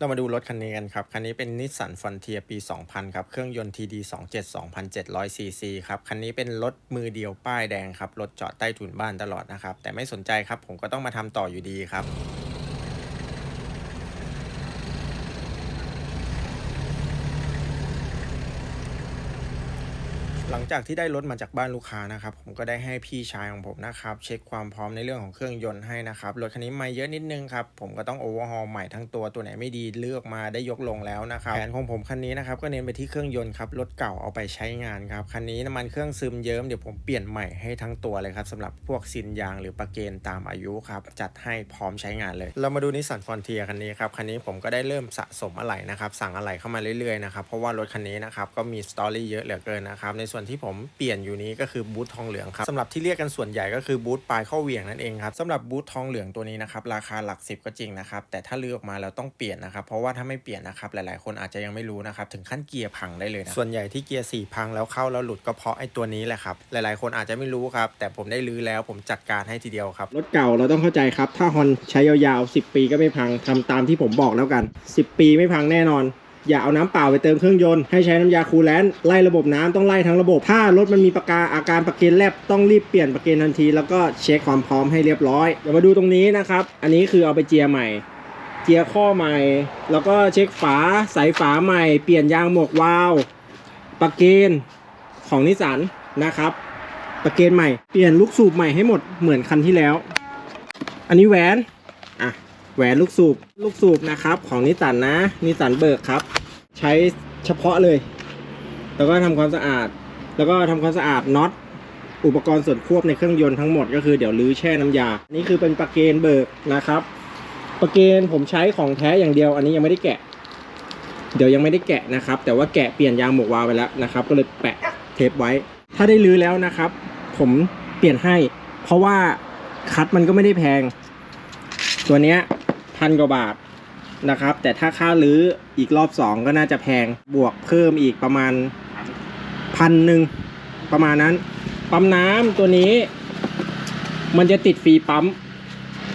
เรามาดูรถคันนี้กันครับ คันนี้เป็นนิสสันฟอนเทียปี 2000 ครับ เครื่องยนต์ TD 27 2,700 cc ครับ คันนี้เป็นรถมือเดียวป้ายแดงครับ รถจอดใต้ถุนบ้านตลอดนะครับ แต่ไม่สนใจครับ ผมก็ต้องมาทำต่ออยู่ดีครับ หลังจากที่ได้รถมาจากบ้านลูกค้านะครับผมก็ได้ให้พี่ชายของผมนะครับเช็คความพร้อมในเรื่องของเครื่องยนต์ให้นะครับรถคันนี้ไม่เยอะนิดนึงครับผมก็ต้องโอเวอร์ฮอลใหม่ทั้งตัวตัวไหนไม่ดีเลือกมาได้ยกลงแล้วนะครับแผนของผมคันนี้นะครับก็เน้นไปที่เครื่องยนต์ครับรถเก่าเอาไปใช้งานครับคันนี้น้ำมันเครื่องซึมเยิ้มเดี๋ยวผมเปลี่ยนใหม่ให้ทั้งตัวเลยครับสำหรับพวกซินยางหรือประเกนตามอายุครับจัดให้พร้อมใช้งานเลย เรามาดูนิสสันฟอนเทียคันนี้ครับคันนี้ผมก็ได้เริ่มสะสมอะไหล่นะครับสั่งอะไหล่เข้ามาเรื่อยๆนะครับเพราะว่ารถคันนี้นะครับก็มีสตอรี่เยอะเหลือเกินนะครับในส่วนที่ผมเปลี่ยนอยู่นี้ก็คือบูททองเหลืองครับสำหรับที่เรียกกันส่วนใหญ่ก็คือบูทปลายข้อเหวี่ยงนั่นเองครับสำหรับบูททองเหลืองตัวนี้นะครับราคาหลักสิบก็จริงนะครับแต่ถ้าเลือกออกมาแล้วต้องเปลี่ยนนะครับเพราะว่าถ้าไม่เปลี่ยนนะครับหลายๆ คนอาจจะยังไม่รู้นะครับถึงขั้นเกียร์พังได้เลยนะส่วนใหญ่ที่เกียร์สี่พังแล้วเข้าแล้วหลุดก็เพราะไอ้ตัวนี้แหละครับหลายๆ คนอาจจะไม่รู้ครับแต่ผมได้รื้อแล้วผมจัดการให้ทีเดียวครับรถเก่าเราต้องเข้าใจครับถ้าฮอนใช้ยาวๆ10 ปีก็ไม่พังทำตามที่ผมบอกแล้วกัน 10 ปีไม่พังแน่นอน อย่าเอาน้ำเปล่าไปเติมเครื่องยนต์ให้ใช้น้ำยาคูลแลนต์ไล่ระบบน้ำต้องไล่ทั้งระบบ ถ้ารถมันมีประกาอาการประเกนแลบต้องรีบเปลี่ยนประเกนทันที แล้วก็เช็คความพร้อมให้เรียบร้อยเดี๋ยวมาดูตรงนี้นะครับ อันนี้คือเอาไปเจียใหม่ เจียร์ข้อใหม่ แล้วก็เช็คฝาสายฝาใหม่ เปลี่ยนยางหมวกวาล์วประเกนของนิสสันนะครับประเกนใหม่เปลี่ยนลูกสูบใหม่ให้หมดเหมือนคันที่แล้ว อันนี้แหวน แหวนลูกสูบลูกสูบนะครับ ของนิสันนะนิสันเบิกครับ ใช้เฉพาะเลย แล้วก็ทำความสะอาด แล้วก็ทำความสะอาดน็อตอุปกรณ์ส่วนควบในเครื่องยนต์ทั้งหมดก็คือเดี๋ยวลื้อแช่น้ำยา นี่คือเป็นประเกนเบิกนะครับประเกนผมใช้ของแท้อย่างเดียว อันนี้ยังไม่ได้แกะ เดี๋ยวยังไม่ได้แกะนะครับ แต่ว่าแกะเปลี่ยนยางหมวกวาวไปแล้วนะครับ ก็เลยแปะเทปไว้ ถ้าได้ลื้อแล้วนะครับ ผมเปลี่ยนให้ เพราะว่าคัดมันก็ไม่ได้แพง ตัวเนี้ย พันกว่าบาทนะครับ แต่ถ้าค่าลื้ออีกรอบสองก็น่าจะแพงบวกเพิ่มอีกประมาณพันหนึ่งประมาณนั้น ปั๊มน้ำตัวนี้ มันจะติดฟรีปั๊ม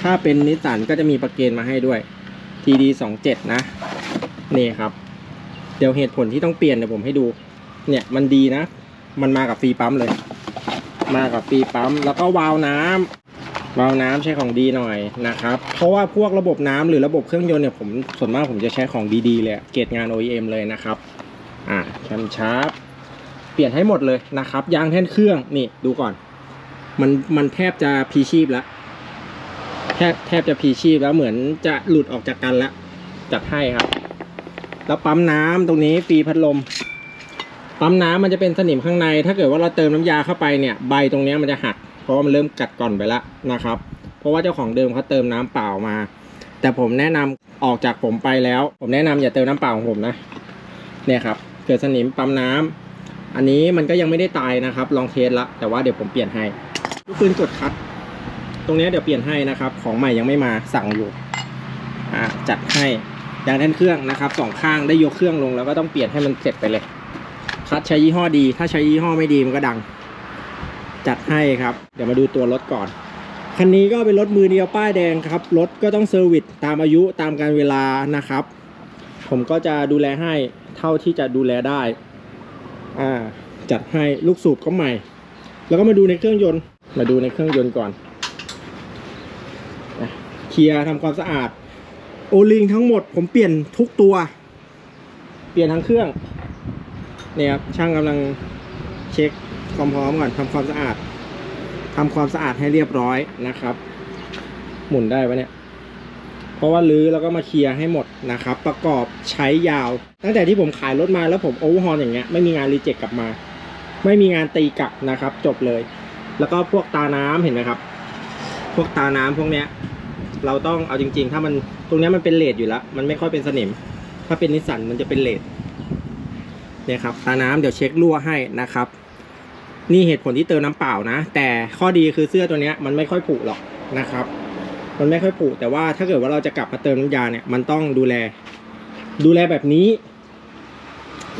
ถ้าเป็นนิสสันก็จะมีประเกนมาให้ด้วย TD 2 7 นะ นี่ครับ เดี๋ยวเหตุผลที่ต้องเปลี่ยนเดี๋ยวผมให้ดู เนี่ยมันดีนะ มันมากับฟรีปั๊มเลย มากับฟรีปั๊ม แล้วก็วาล์วน้ำ วาล์วน้ำใช้ของดีหน่อยนะครับ เพราะว่าพวกระบบน้ำหรือระบบเครื่องยนต์เนี่ยผมส่วนมากผมจะใช้ของดีๆเลยเกรดงาน OEM เลยนะครับอ่าแคมชาร์ปเปลี่ยนให้หมดเลยนะครับยางแท่นเครื่องนี่ดูก่อน มันมันแทบจะพีชีพแล้วแทบแทบจะพีชีพแล้วเหมือนจะหลุดออกจากกันแล้วจัดให้ครับ แล้วปั๊มน้ำตรงนี้ฟรีพัดลม ปั๊มน้ำมันจะเป็นสนิมข้างใน ถ้าเกิดว่าเราเติมน้ำยาเข้าไปเนี่ยใบตรงนี้มันจะหัก เพราะว่ามันเริ่มกัดก่อนไปแล้วนะครับ เพราะว่าเจ้าของเดิมเขาเติมน้ำเปล่ามา แต่ผมแนะนำออกจากผมไปแล้ว ผมแนะนำอย่าเติมน้ำเปล่าของผมนะเนี่ยครับเกิดสนิมปั๊มน้ำอันนี้มันก็ยังไม่ได้ตายนะครับ ลองเทสละแต่ว่าเดี๋ยวผมเปลี่ยนให้ลูกปืนกดคัด ตรงนี้เดี๋ยวเปลี่ยนให้นะครับ ของใหม่ยังไม่มาสั่งอยู่อ่าจัดให้ยางแท่นเครื่องนะครับสองข้างได้ยกเครื่องลงแล้วก็ต้องเปลี่ยนให้มันเสร็จไปเลย คัดใช้ยี่ห้อดี ถ้าใช้ยี่ห้อไม่ดีมันก็ดัง จัดให้ครับ เดี๋ยวมาดูตัวรถก่อน คันนี้ก็เป็นรถมือเดียวป้ายแดงครับ รถก็ต้องเซอร์วิสตามอายุตามการเวลานะครับ ผมก็จะดูแลให้เท่าที่จะดูแลได้ อ่า จัดให้ลูกสูบก็ใหม่ แล้วก็มาดูในเครื่องยนต์ มาดูในเครื่องยนต์ก่อนอะเคลียร์ทำความสะอาด โอลิงทั้งหมดผมเปลี่ยนทุกตัว เปลี่ยนทั้งเครื่อง เนี่ยครับช่างกำลังเช็คความพร้อมก่อนทำความสะอาดทำความสะอาดให้เรียบร้อยนะครับ หมุนได้ปะเนี่ยเพราะว่าลื้อแล้วก็มาเคลียร์ให้หมดนะครับ ประกอบใช้ยาว ตั้งแต่ที่ผมขายรถมาแล้วผมโอเวอร์ฮอลอย่างเงี้ยไม่มีงานรีเจ็คกลับมา ไม่มีงานตีกลับนะครับ จบเลย แล้วก็พวกตาน้ำเห็นไหมครับ พวกตาน้ำพวกเนี้ย เราต้องเอาจริง ๆ ถ้ามันตรงเนี้ยมันเป็นเลดอยู่แล้ว มันไม่ค่อยเป็นสนิม ถ้าเป็นนิสสันมันจะเป็นเลด เนี่ยครับตาน้ำเดี๋ยวเช็ครั่วให้นะครับ นี่เหตุผลที่เติมน้ำเปล่านะ แต่ข้อดีคือเสื้อตัวเนี้ยมันไม่ค่อยผุหรอกนะครับ มันไม่ค่อยผุแต่ว่าถ้าเกิดว่าเราจะกลับมาเติมน้ำยาเนี่ยมันต้องดูแล ดูแลแบบนี้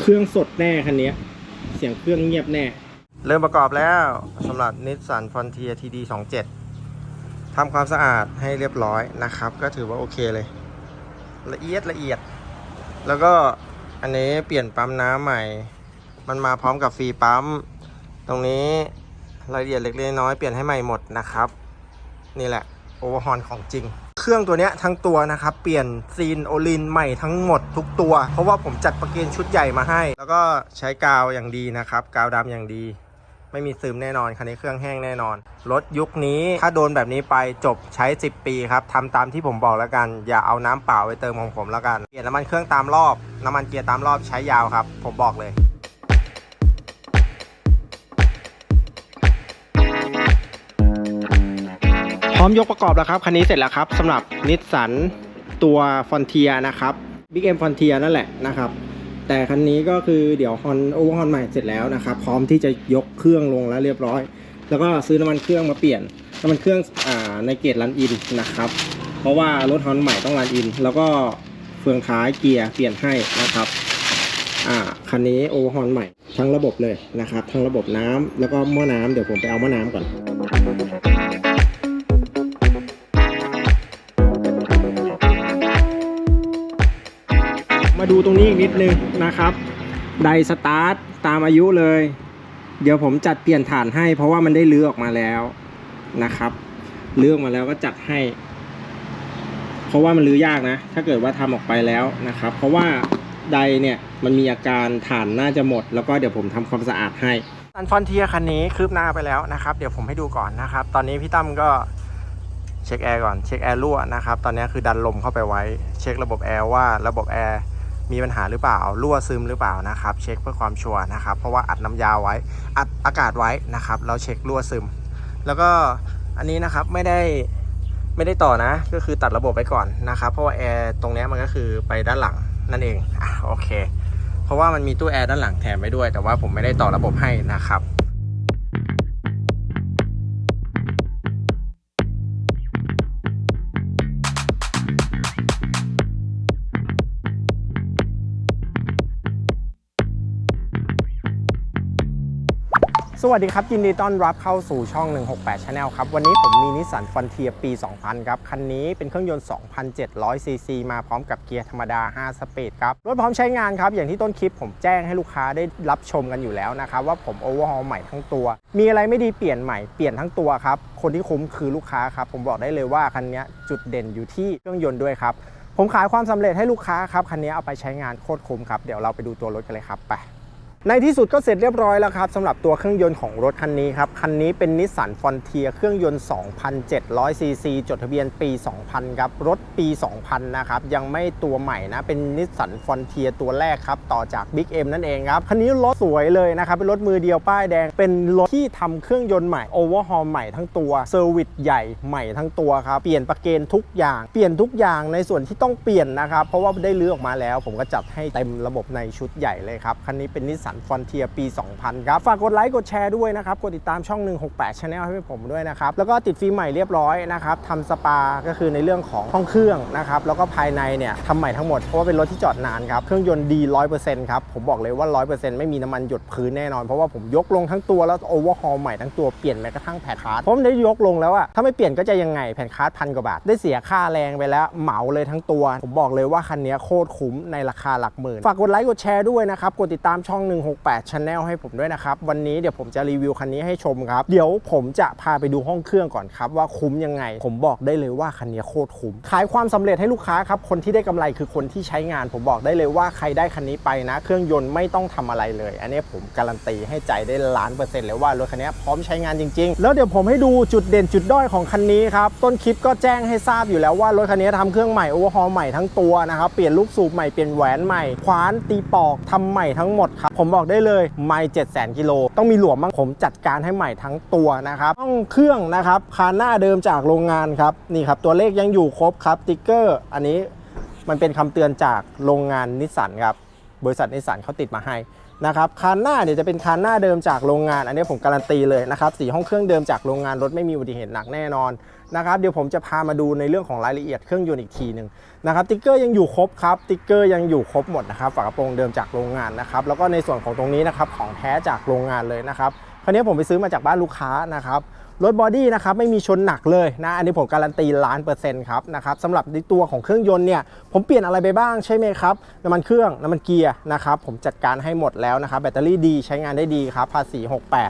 เครื่องสดแน่คันนี้เสียงเครื่องเงียบแน่ เริ่มประกอบแล้วสำหรับ Nissan Frontier TD 27ทำความสะอาดให้เรียบร้อยนะครับ ก็ถือว่าโอเคเลย ละเอียดละเอียด แล้วก็ อันนี้เปลี่ยนปั๊มน้ำใหม่ มันมาพร้อมกับฟรีปั๊ม ตรงนี้รายละเอียดเล็กๆน้อยๆเปลี่ยนให้ใหม่หมดนะครับ นี่แหละโอเวอร์ฮอนของจริง เครื่องตัวนี้ทั้งตัวนะครับ เปลี่ยนซีนโอลินใหม่ทั้งหมดทุกตัว เพราะว่าผมจัดประเกนชุดใหญ่มาให้ แล้วก็ใช้กาวอย่างดีนะครับ กาวดำอย่างดี ไม่มีซึมแน่นอนคันนี้เครื่องแห้งแน่นอน รถยุคนี้ถ้าโดนแบบนี้ไปจบใช้ 10 ปีครับทำตามที่ผมบอกแล้วกัน อย่าเอาน้ำเปล่าไปเติมของผมแล้วกันเปลี่ยนน้ำมันเครื่องตามรอบน้ำมันเกียร์ตามรอบใช้ยาวครับ ผมบอกเลยพร้อมยกประกอบแล้วครับคันนี้เสร็จแล้วครับสำหรับนิสสันตัวฟอนเทียนะครับ Big M Frontier นั่นแหละนะครับ แต่คันนี้ก็คือเดี๋ยวฮอนโอเวอร์ฮอนใหม่เสร็จแล้วนะครับพร้อมที่จะยกเครื่องลงแล้วเรียบร้อย แล้วก็ซื้อน้ำมันเครื่องมาเปลี่ยนน้ำมันเครื่องอ่าในเกตรันอินนะครับ เพราะว่ารถฮอนใหม่ต้องรันอิน แล้วก็เฟืองท้ายเกียร์เปลี่ยนให้นะครับอ่าคันนี้โอเวอร์ฮอนใหม่ทั้งระบบเลยนะครับทั้งระบบน้ำแล้วก็หม้อน้ำเดี๋ยวผมไปเอาหม้อน้ำก่อน มาดูตรงนี้อีกนิดนึงนะครับ ไดสตาร์ทตามอายุเลย เดี๋ยวผมจัดเปลี่ยนฐานให้ เพราะว่ามันได้เลือออกมาแล้วนะครับเลือกมาแล้วก็จัดให้ เพราะว่ามันลื้อยากนะ ถ้าเกิดว่าทำออกไปแล้วนะครับ เพราะว่าไดเนี่ยมันมีอาการฐานน่าจะหมด แล้วก็เดี๋ยวผมทำความสะอาดให้ซันฟอนเทียคันนี้คืบหน้าไปแล้วนะครับ เดี๋ยวผมให้ดูก่อนนะครับ ตอนนี้พี่ตั้มก็เช็คแอร์ก่อน เช็คแอร์รั่วนะครับ ตอนนี้คือดันลมเข้าไปไว้ เช็คระบบแอร์ว่าระบบแอร์ มีปัญหาหรือเปล่ารั่วซึมหรือเปล่านะครับ เช็คเพื่อความชัวร์นะครับ เพราะว่าอัดน้ำยาไว้อัดอากาศไว้นะครับเราเช็ครั่วซึม แล้วก็อันนี้นะครับไม่ได้ไม่ได้ต่อนะ ก็คือตัดระบบไปก่อนนะครับ เพราะว่าแอร์ตรงนี้มันก็คือไปด้านหลังนั่นเองอะโอเค เพราะว่ามันมีตู้แอร์ด้านหลังแถมไปด้วย แต่ว่าผมไม่ได้ต่อระบบให้นะครับ วัสดีครับ ยินดีต้อนรับเข้าสู่ช่อง 168 Channel ครับ วันนี้ผมมีนิสสันฟ r นเทียปี 2000 ครับ คันนี้เป็นเครื่องยนต์ 2,700 ซีซีมาพร้อมกับเกียร์ธรรมดา 5 สปีดครับ รถพร้อมใช้งานครับ อย่างที่ต้นคลิปผมแจ้งให้ลูกค้าได้รับชมกันอยู่แล้วนะครับ ว่าผมโอเวอร์ฮอลใหม่ทั้งตัว มีอะไรไม่ดีเปลี่ยนใหม่เปลี่ยนทั้งตัวครับ คนที่คุ้มคือลูกค้าครับ ผมบอกได้เลยว่าคันนี้จุดเด่นอยู่ที่เครื่องยนต์ด้วยครับผมขายความสำเร็จให้ลูกค้าครับคันนี้เอาไปใช้งานโคตรคุ้มครับเดี๋ยวเราไปดูตัวรถกันเลยครับไป ในที่สุดก็เสร็จเรียบร้อยแล้วครับสำหรับตัวเครื่องยนต์ของรถคันนี้ครับ คันนี้เป็นนิสสันฟ r นเทียเครื่องยนต์ 2,700 ซีซีจดทะเบียนปี 2000 ครับ รถปี 2000 นะครับ ยังไม่ตัวใหม่นะ เป็นนิสสันฟ r นเทียตัวแรกครับ ต่อจาก Big M นั่นเองครับ คันนี้รถสวยเลยนะครับ เป็นรถมือเดียวป้ายแดง เป็นรถที่ทำเครื่องยนต์ใหม่โอเวอร์ฮอลใหม่ทั้งตัวเซอร์วิสใหญ่ใหม่ทั้งตัวครับเปลี่ยนประเกนทุกอย่างเปลี่ยนทุกอย่างในส่วนที่ต้องเปลี่ยนนะครับเพราะว่าได้เลือกออกมาแล้ว ผมก็จัดให้เต็มระบบในชุดใหญ่เลยครับคันนี้เป็นนิสสันฟ r นเทียปี 2000 ครับ ฝากกดไลค์กดแชร์ด้วยนะครับ กดติดตามช่อง 168 Channel ให้ผมด้วยนะครับ แล้วก็ติดฟิล์มใหม่เรียบร้อยนะครับทำสปาก็คือในเรื่องของห้องเครื่องนะครับ แล้วก็ภายในเนี่ยทำใหม่ทั้งหมด เพราะว่าเป็นรถที่จอดนานครับ เครื่องยนต์ดี100%ครับ ผมบอกเลยว่า 100%ไม่มีน้ำมันหยดพื้นแน่นอน เพราะว่าผมยกลงทั้งตัวแล้วโอเวอร์ฮอลใหม่ทั้งตัวเปลี่ยนแม้กระทั่งแผ่นคาร์ดเพราะมันได้ยกลงแล้วอะถ้าไม่เปลี่ยนก็จะยังไงแผ่นคาร์ดพันกว่าบาทได้เสียค่าแรงไปแล้วเหมาเลยทั้งตัว ผมบอกเลยว่าคันนี้โคตรคุ้มในราคาหลักหมื่นฝากกดไลค์กดแชร์ด้วยนะครับกดติดตามช่อง168 Channel ให้ผมด้วยนะครับ วันนี้เดี๋ยวผมจะรีวิวคันนี้ให้ชมครับ เดี๋ยวผมจะพาไปดูห้องเครื่องก่อนครับ ว่าคุ้มยังไง ผมบอกได้เลยว่าคันนี้โคตรคุ้ม ขายความสำเร็จให้ลูกค้าครับ คนที่ได้กำไรคือคนที่ใช้งาน ผมบอกได้เลยว่าใครได้คันนี้ไปนะ เครื่องยนต์ไม่ต้องทำอะไรเลย อันนี้ผมการันตีให้ใจได้ล้านเปอร์เซ็นต์เลยว่ารถคันนี้พร้อมใช้งานจริง ๆ แล้วเดี๋ยวผมให้ดูจุดเด่นจุดด้อยของคันนี้ครับต้นคลิปก็แจ้งให้ทราบอยู่แล้วว่ารถคันนี้ทำเครื่องใหม่โอเวอร์ฮอลใหม่ทั้งตัวนะครับเปลี่ยนลูกสูบใหม่เปลี่ยนแหวนใหม่ขวานตีปอกทำใหม่ทั้งหมดครับผมบอกได้เลยไม่เจ็ดแสนกิโลต้องมีหลวมบ้างผมจัดการให้ใหม่ทั้งตัวนะครับห้องเครื่องนะครับคานหน้าเดิมจากโรงงานครับนี่ครับตัวเลขยังอยู่ครบครับติ๊กเกอร์ อันนี้มันเป็นคำเตือนจากโรงงานนิสสันครับบริษัทนิสสันเขาติดมาให้ นะครับคานหน้าเนี่ยจะเป็นคานหน้าเดิมจากโรงงาน อันนี้ผมการันตีเลยนะครับสีห้องเครื่องเดิมจากโรงงานรถไม่มีอุบัติเหตุหนักแน่นอนนะครับเดี๋ยวผมจะพามาดูในเรื่องของรายละเอียดเครื่องยนต์อีกทีหนึ่งนะครับติ๊กเกอร์ยังอยู่ครบครับติ๊กเกอร์ยังอยู่ครบหมดนะครับฝากระโปรงเดิมจากโรงงานนะครับแล้วก็ในส่วนของตรงนี้นะครับของแท้จากโรงงานเลยนะครับคันนี้ผมไปซื้อมาจากบ้านลูกค้านะครับ รถบอดี้นะครับไม่มีชนหนักเลยนะอันนี้ผมการันตีล้านเปอร์เซ็นต์ครับนะครับสำหรับในตัวของเครื่องยนต์เนี่ยผมเปลี่ยนอะไรไปบ้างใช่ไหมครับน้ำมันเครื่องน้ำมันเกียร์นะครับผมจัดการให้หมดแล้วนะครับแบตเตอรี่ดีใช้งานได้ดีครับภาษี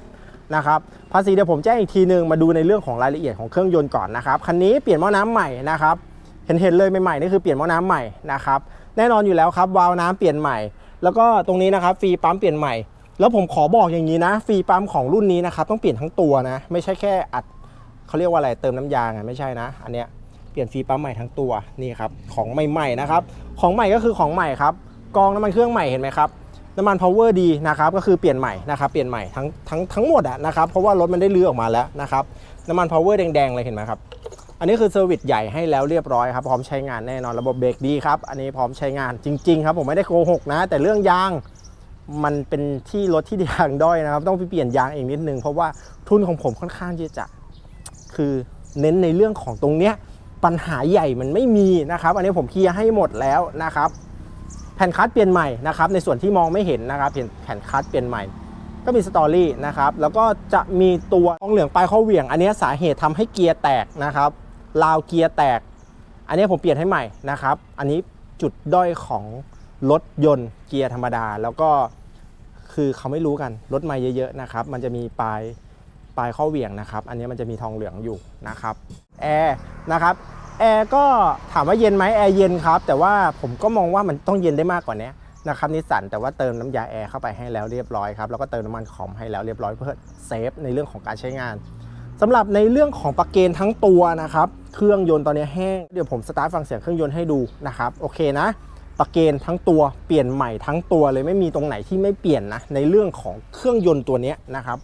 68นะครับภาษีเดี๋ยวผมแจ้งอีกทีหนึงมาดูในเรื่องของรายละเอียดของเครื่องยนต์ก่อนนะครับคันนี้เปลี่ยนหม้อน้ำใหม่นะครับเห็นเห็นเลยใหม่ๆนี่คือเปลี่ยนหม้อน้ำใหม่นะครับแน่นอนอยู่แล้วครับวาล์วน้ำเปลี่ยนใหม่ แล้วก็ตรงนี้นะครับฟรีปั๊มเปลี่ยนใหม่ แล้วผมขอบอกอย่างนี้นะฟรีปั๊มของรุ่นนี้นะครับต้องเปลี่ยนทั้งตัวนะ ไม่ใช่แค่อัดเขาเรียกว่าอะไรเติมน้ำยาไงไม่ใช่นะ อันเนี้ยเปลี่ยนฟรีปั๊มใหม่ทั้งตัวนี่ครับของใหม่ๆนะครับของใหม่ก็คือของใหม่ครับกองน้ำมันเครื่องใหม่เห็นไหมครับน้ำมัน power ดีนะครับก็คือเปลี่ยนใหม่นะครับเปลี่ยนใหม่ทั้งทั้งทั้งหมดอะนะครับเพราะว่ารถมันได้เลือออกมาแล้วนะครับน้ำมัน power แดงๆเลยเห็นไหมครับอันนี้คือเซอร์วิสใหญ่ให้แล้วเรียบร้อยครับพร้อมใช้งานแน่นอนระบบเบรกดีครับอันนี้พร้อมใช้งานจริง ๆ ครับผมไม่ได้โกหกนะ แต่เรื่องยาง มันเป็นที่รถที่ยางด้อยนะครับ ต้องไปเปลี่ยนยางเองนิดนึง เพราะว่าทุนของผมค่อนข้างที่จะ คือเน้นในเรื่องของตรงเนี้ยปัญหาใหญ่มันไม่มีนะครับ อันนี้ผมเคลียร์ให้หมดแล้วนะครับ แผ่นคัสเปลี่ยนใหม่นะครับ ในส่วนที่มองไม่เห็นนะครับเห็นแผ่นคัสเปลี่ยนใหม่ก็มีสตอรี่นะครับ แล้วก็จะมีตัวทองเหลืองปลายข้อเหวี่ยง อันนี้สาเหตุทำให้เกียร์แตกนะครับราวเกียร์แตก อันนี้ผมเปลี่ยนให้ใหม่นะครับ อันนี้จุดด้อยของ รถยนต์เกียร์ธรรมดา แล้วก็คือเขาไม่รู้กันรถใหม่เยอะๆนะครับ มันจะมีปลายปลายข้อเหวี่ยงนะครับ อันนี้มันจะมีทองเหลืองอยู่นะครับแอร์นะครับแอร์ก็ถามว่าเย็นไหมแอร์เย็นครับ แต่ว่าผมก็มองว่ามันต้องเย็นได้มากกว่านี้นะครับนิสสันแต่ว่าเติมน้ำยาแอร์เข้าไปให้แล้วเรียบร้อยครับแล้วก็เติมน้ำมันคอมให้แล้วเรียบร้อยเพื่อเซฟในเรื่องของการใช้งานสำหรับในเรื่องของปลั๊กเกนทั้งตัวนะครับ เครื่องยนต์ตอนนี้แห้งเดี๋ยวผมสตาร์ทฟังเสียงเครื่องยนต์ให้ดูนะครับโอเคนะ ประเกนทั้งตัวเปลี่ยนใหม่ทั้งตัวเลยไม่มีตรงไหนที่ไม่เปลี่ยนนะในเรื่องของเครื่องยนต์ตัวนี้นะครับ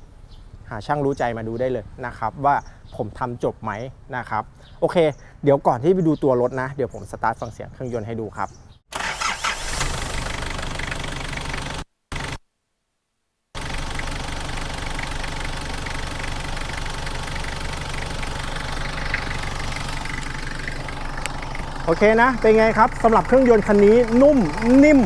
หาช่างรู้ใจมาดูได้เลยนะครับว่าผมทำจบไหมนะครับ โอเค เดี๋ยวก่อนที่ไปดูตัวรถนะ เดี๋ยวผมสตาร์ทฟังเสียงเครื่องยนต์ให้ดูครับ อเคนะ เป็นไงครับสำหรับเครื่องยนต์คันนี้นุ่มนิ่ม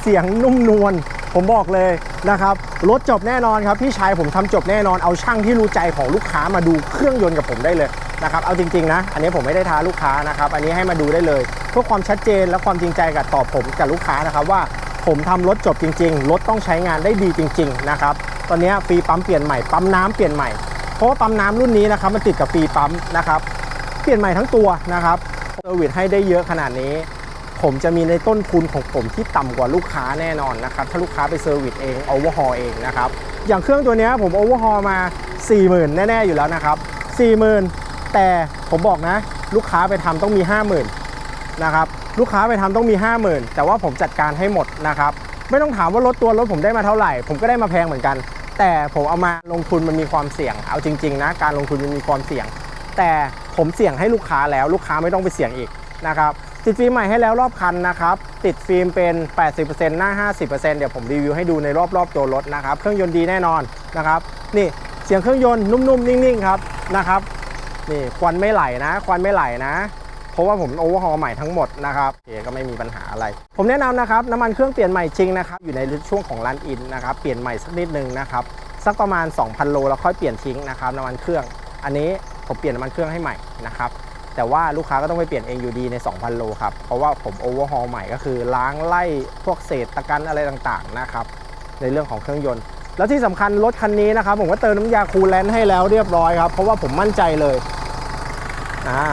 เสียงนุ่มนวลผมบอกเลยนะครับรถจบแน่นอนครับพี่ชายผมทำจบแน่นอนเอาช่างที่รู้ใจของลูกค้ามาดูเครื่องยนต์กับผมได้เลยนะครับเอาจริงๆนะ อันนี้ผมไม่ได้ท้าลูกค้านะครับ อันนี้ให้มาดูได้เลย เพื่อความชัดเจนและความจริงใจกับตอบผมกับลูกค้านะครับว่าผมทำรถจบจริง ๆ รถต้องใช้งานได้ดีจริง ๆ นะครับ ตอนนี้ฟรีปั๊มเปลี่ยนใหม่ปั๊มน้ำเปลี่ยนใหม่เพราะว่าปั๊มน้ำรุ่นนี้นะครับมันติดกับฟรีปั๊มนะครับเปลี่ยนใหม่ทั้งตัวนะครับ เซอร์วิสให้ได้เยอะขนาดนี้ ผมจะมีในต้นทุนของผมที่ต่ำกว่าลูกค้าแน่นอนนะครับ ถ้าลูกค้าไปเซอร์วิสเองโอเวอร์ฮอลเองนะครับ อย่างเครื่องตัวนี้ผมโอเวอร์ฮอลมา 40,000 แน่ ๆ อยู่แล้วนะครับ 40,000 แต่ผมบอกนะ ลูกค้าไปทำต้องมี 50,000 นะครับ ลูกค้าไปทำต้องมี 50,000 แต่ว่าผมจัดการให้หมดนะครับไม่ต้องถามว่ารถตัวรถผมได้มาเท่าไหร่ ผมก็ได้มาแพงเหมือนกัน แต่ผมเอามาลงทุนมันมีความเสี่ยง เอาจริง ๆ นะ การลงทุนมันมีความเสี่ยง แต่ ผมเสี่ยงให้ลูกค้าแล้วลูกค้าไม่ต้องไปเสี่ยงอีกนะครับติดฟิล์มใหม่ให้แล้วรอบคันนะครับ ติดฟิล์มเป็น 80%หน้า 50%เดี๋ยวผมรีวิวให้ดูในรอบๆตัวรถนะครับ เครื่องยนต์ดีแน่นอนนะครับ นี่เสียงเครื่องยนต์นุ่มๆ นิ่งๆ ครับนะครับ นี่ควันไม่ไหลนะ ควันไม่ไหลนะ เพราะว่าผมโอเวอร์ฮอลใหม่ทั้งหมดนะครับโอเก็ไม่มีปัญหาอะไร ผมแนะนำนะครับน้ำมันเครื่องเปลี่ยนใหม่จริงนะครับ อยู่ในช่วงของรันอินนะครับ เปลี่ยนใหม่สักนิดนึงนะครับ สักประมาณ 2,000 โลแล้วค่อยเปลี่ยนทิ้งนะครับน้ำมันเครื่อง อันนี้ ผมเปลี่ยนน้ำมันเครื่องให้ใหม่นะครับแต่ว่าลูกค้าก็ต้องไปเปลี่ยนเองอยู่ดีใน 2,000 โลครับ เพราะว่าผมโอเวอร์ฮอลใหม่ก็คือล้างไล่พวกเศษตะกันอะไรต่างๆนะครับ ในเรื่องของเครื่องยนต์ แล้วที่สำคัญรถคันนี้นะครับ ผมก็เติมน้ำยาคูลแลนต์ให้แล้วเรียบร้อยครับ เพราะว่าผมมั่นใจเลยอ่า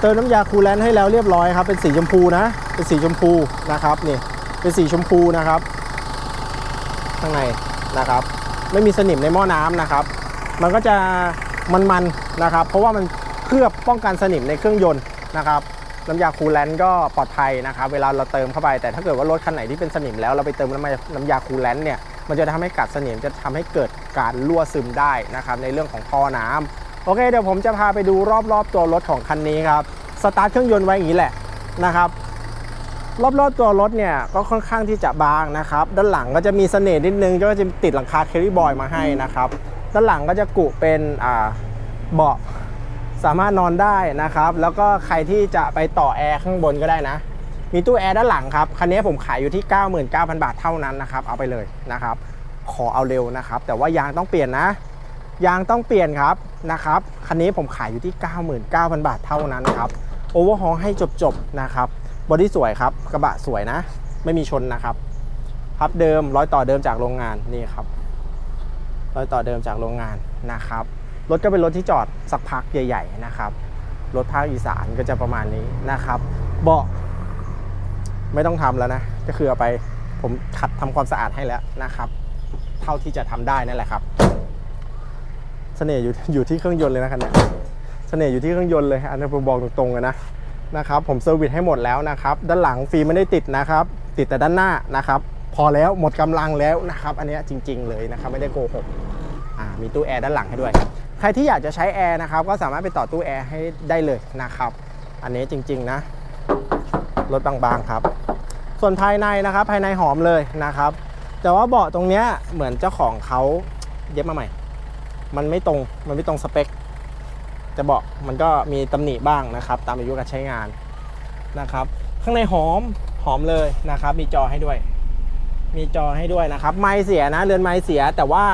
เติมน้ำยาคูลแลนต์ให้แล้วเรียบร้อยครับ เป็นสีชมพูนะ เป็นสีชมพูนะครับนี่เป็นสีชมพูนะครับ ข้างในนะครับ ไม่มีสนิมในหม้อน้ำนะครับ มันก็จะมันๆนะครับ เพราะว่ามันเคลือบป้องกันสนิมในเครื่องยนต์นะครับน้ำยาคูลแลนต์ก็ปลอดภัยนะครับ เวลาเราเติมเข้าไป แต่ถ้าเกิดว่ารถคันไหนที่เป็นสนิมแล้วเราไปเติมน้ำยาน้ำยาคูลแลนต์เนี่ย มันจะทำให้กัดสนิมจะทำให้เกิดการรั่วซึมได้นะครับ ในเรื่องของท่อน้ำโอเค เดี๋ยวผมจะพาไปดูรอบๆตัวรถของคันนี้ครับ สตาร์ทเครื่องยนต์ไว้อย่างนี้แหละนะครับ รอบๆตัวรถเนี่ยก็ค่อนข้างที่จะบางนะครับ ด้านหลังก็จะมีเสน่ห์นิดนึง ก็จะติดหลังคาเคอรี่บอยมาให้นะครับ ด้านหลังก็จะกุเป็นเบาะสามารถนอนได้นะครับ แล้วก็ใครที่จะไปต่อแอร์ข้างบนก็ได้นะ มีตู้แอร์ด้านหลังครับ คันนี้ผมขายอยู่ที่ 99,000 บาทเท่านั้นนะครับ เอาไปเลยนะครับ ขอเอาเร็วนะครับ แต่ว่ายางต้องเปลี่ยนนะ ยางต้องเปลี่ยนครับนะครับ คันนี้ผมขายอยู่ที่ 99,000 บาทเท่านั้นครับ โอเวอร์ฮอลให้จบๆนะครับ บอดี้สวยครับ กระบะสวยนะ ไม่มีชนนะครับพับเดิมร้อยต่อเดิมจากโรงงานนี่ครับ รอยต่อเดิมจากโรงงานนะครับ รถก็เป็นรถที่จอดสักพักใหญ่ ๆ นะครับ รถภาคอีสานก็จะประมาณนี้นะครับ เบาะไม่ต้องทำแล้วนะ ก็คือเอาไปผมขัดทำความสะอาดให้แล้วนะครับ เท่าที่จะทำได้นั่นแหละครับ เสน่ห์อยู่อยู่ที่เครื่องยนต์เลยนะคันเนี้ยเสน่ห์อยู่ที่เครื่องยนต์เลย อันนี้ผมบอกตรงๆกันนะนะครับ ผมเซอร์วิสให้หมดแล้วนะครับ ด้านหลังฟรีไม่ได้ติดนะครับ ติดแต่ด้านหน้านะครับ พอแล้วหมดกำลังแล้วนะครับ อันนี้จริง ๆ เลยนะครับไม่ได้โกหกมีตู้แอร์ด้านหลังให้ด้วย ใครที่อยากจะใช้แอร์นะครับก็สามารถไปต่อตู้แอร์ให้ได้เลยนะครับ อันนี้จริง ๆ นะ รถบางๆครับ ส่วนภายในนะครับภายในหอมเลยนะครับ แต่ว่าเบาะตรงเนี้ยเหมือนเจ้าของเขาเย็บมาใหม่ มันไม่ตรงมันไม่ตรงสเปคจะบอกมันก็มีตำหนิบ้างนะครับ ตามอายุการใช้งานนะครับ ข้างในหอมหอมเลยนะครับ มีจอให้ด้วย มีจอให้ด้วยนะครับไม่เสียนะเรือนไม่เสียแต่ว่า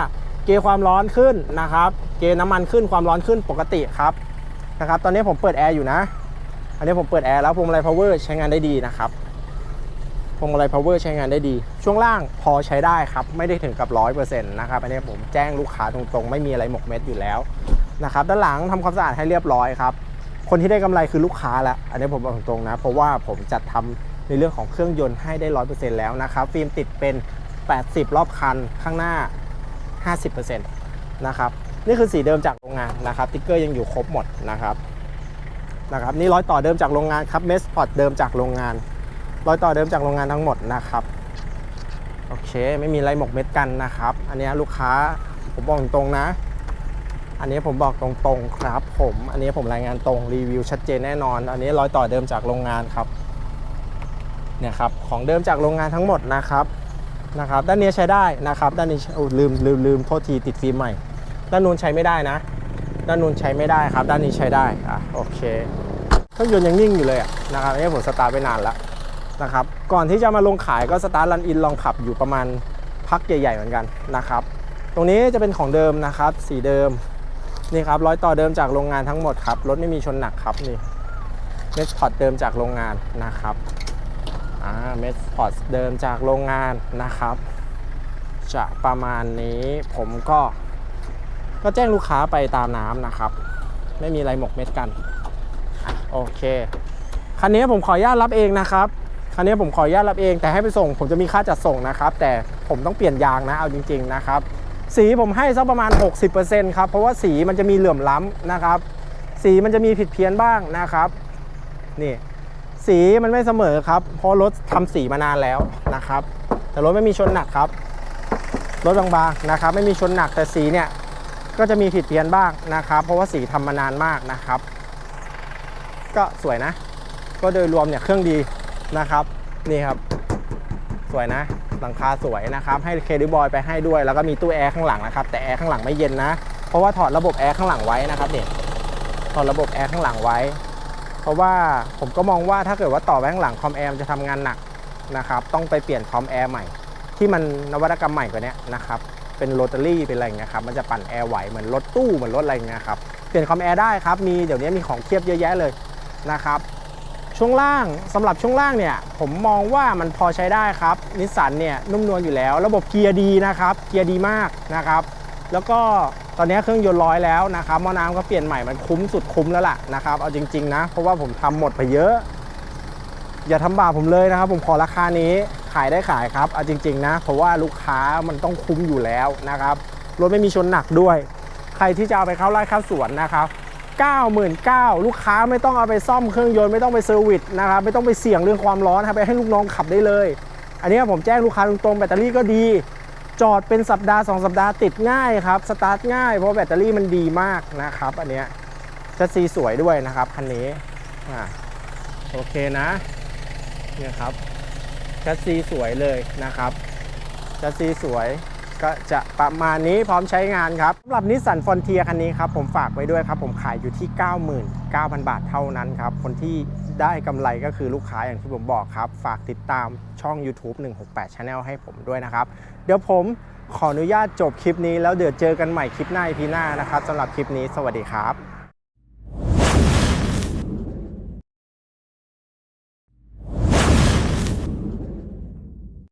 เกณฑ์ความร้อนขึ้นนะครับ เกณฑ์น้ำมันขึ้นความร้อนขึ้นปกติครับนะครับตอนนี้ผมเปิดแอร์อยู่นะ อันนี้ผมเปิดแอร์แล้วพวงมาลัย power ใช้งานได้ดีนะครับพวงมาลัย power ใช้งานได้ดี ช่วงล่างพอใช้ได้ครับ ไม่ได้ถึงกับ100%นะครับ อันนี้ผมแจ้งลูกค้าตรงๆ ไม่มีอะไรหมกเม็ดอยู่แล้วนะครับ ด้านหลังทำความสะอาดให้เรียบร้อยครับ คนที่ได้กำไรคือลูกค้าละ อันนี้ผมบอกตรงๆนะ เพราะว่าผมจัดทำ ในเรื่องของเครื่องยนต์ให้ได้ 100%แล้วนะครับ ฟิล์มติดเป็น 80 รอบคันข้างหน้า 50%นะครับนี่คือสีเดิมจากโรงงานนะครับติ๊กเกอร์ยังอยู่ครบหมดนะครับนะครับนี่ร้อยต่อเดิมจากโรงงานครับเมสพอร์ตเดิมจากโรงงานรอยต่อเดิมจากโรงงานทั้งหมดนะครับโอเคไม่มีไรหมกเม็ดกันนะครับ อันนี้ลูกค้าผมบอกตรงๆนะ อันนี้ผมบอกตรงๆครับ ผม อันนี้ผมรายงานตรงรีวิวชัดเจนแน่นอน อันนี้รอยต่อเดิมจากโรงงานครับ เนี่ยครับของเดิมจากโรงงานทั้งหมดนะครับนะครับด้านนี้ใช้ได้นะครับด้านนี้โอ้ลืมลืมลืมโทษทีติดฟิล์มใหม่ ด้านนู้นใช้ไม่ได้นะ ด้านนู้นใช้ไม่ได้ครับ ด้านนี้ใช้ได้อะโอเคเครื่องยนต์ยังนิ่งอยู่เลยนะครับอันนี้ผมสตาร์ทไปนานแล้วนะครับก่อนที่จะมาลงขายก็สตาร์ทรันอินลองขับอยู่ประมาณพักใหญ่ ๆ เหมือนกันนะครับ ตรงนี้จะเป็นของเดิมนะครับ สีเดิมนี่ครับร้อยต่อเดิมจากโรงงานทั้งหมดครับรถไม่มีชนหนักครับนี่เมสพอตเดิมจากโรงงานนะครับ อ่าเมสพอตเดิมจากโรงงานนะครับ จะประมาณนี้ผมก็ ก็แจ้งลูกค้าไปตามน้ำนะครับ ไม่มีอะไรหมกเม็ดกันอะโอเค คันนี้ผมขออนุญาตรับเองนะครับ คันนี้ผมขออนุญาตรับเองแต่ให้ไปส่ง ผมจะมีค่าจัดส่งนะครับ แต่ผมต้องเปลี่ยนยางนะเอาจริง ๆนะครับ สีผมให้สักประมาณ 60%ครับเพราะว่าสีมันจะมีเหลื่อมล้ำนะครับ สีมันจะมีผิดเพี้ยนบ้างนะครับ นี่ สีมันไม่เสมอครับ เพราะรถทำสีมานานแล้วนะครับ แต่รถไม่มีชนหนักครับ รถบางๆนะครับ ไม่มีชนหนักแต่สีเนี่ยก็จะมีผิดเพี้ยนบ้างนะครับ เพราะว่าสีทำมานานมากนะครับ ก็สวยนะ ก็โดยรวมเนี่ยเครื่องดีนะครับ นี่ครับ สวยนะหลังคาสวยนะครับ ให้เคดิบอยไปให้ด้วย แล้วก็มีตู้แอร์ข้างหลังนะครับ แต่แอร์ข้างหลังไม่เย็นนะ เพราะว่าถอดระบบแอร์ข้างหลังไว้นะครับเนี่ยถอดระบบแอร์ข้างหลังไว้ ราะว่าผมก็มองว่าถ้าเกิดว่าต่อไว้ข้างหลังคอมแอร์จะทำงานหนักนะครับ ต้องไปเปลี่ยนคอมแอร์ใหม่ ที่มันนวัตกรรมใหม่กว่านี้นะครับเป็นโรตารี่เป็นอะไรเงี้ยครับมันจะปั่นแอร์ไหวเหมือนรถตู้เหมือนรถอะไรเงี้ยครับเปลี่ยนคอมแอร์ได้ครับมีเดี๋ยวนี้มีของเทียบเยอะแยะเลยนะครับช่วงล่างสำหรับช่วงล่างเนี่ยผมมองว่ามันพอใช้ได้ครับนิสสันเนี่ยนุ่มนวลอยู่แล้ว ระบบเกียร์ดีนะครับเกียร์ดีมากนะครับ แล้วก็ตอนนี้เครื่องยนต์ร้อยแล้วนะครับหม้อน้ำก็เปลี่ยนใหม่มันคุ้มสุดคุ้มแล้วล่ะนะครับเอาจริง ๆ นะ เพราะว่าผมทำหมดไปเยอะ อย่าทำบาปผมเลยนะครับ ผมขอราคานี้ขายได้ขายครับเอาจริง ๆ นะ เพราะว่าลูกค้ามันต้องคุ้มอยู่แล้วนะครับรถไม่มีชนหนักด้วย ใครที่จะเอาไปเข้าไร่เข้าสวนนะครับ99,000ลูกค้าไม่ต้องเอาไปซ่อมเครื่องยนต์ไม่ต้องไปเซอร์วิสนะครับไม่ต้องไปเสี่ยงเรื่องความร้อนไปให้ลูกน้องขับได้เลย อันนี้ผมแจ้งลูกค้าตรงๆแบตเตอรี่ก็ดี จอดเป็นสัปดาห์ 2 สัปดาห์ติดง่ายครับ สตาร์ทง่ายเพราะแบตเตอรี่มันดีมากนะครับ อันเนี้ยจะซีสวยด้วยนะครับคันนี้อ่าโอเคนะเนี่ยครับชัดซีสวยเลยนะครับชัดซีสวยก็จะประมาณนี้พร้อมใช้งานครับสำหรับนิสสันฟอนเทียคันนี้ครับผมฝากไว้ด้วยครับ ผมขายอยู่ที่ 99,000บาทเท่านั้นครับ คนที่ ได้กำไรก็คือลูกค้าอย่างที่ผมบอกครับ ฝากติดตามช่อง YouTube 168 Channel ให้ผมด้วยนะครับ เดี๋ยวผมขออนุญาตจบคลิปนี้แล้วเดี๋ยวเจอกันใหม่คลิปหน้าพีหน้านะครับสำหรับคลิปนี้สวัสดีครับ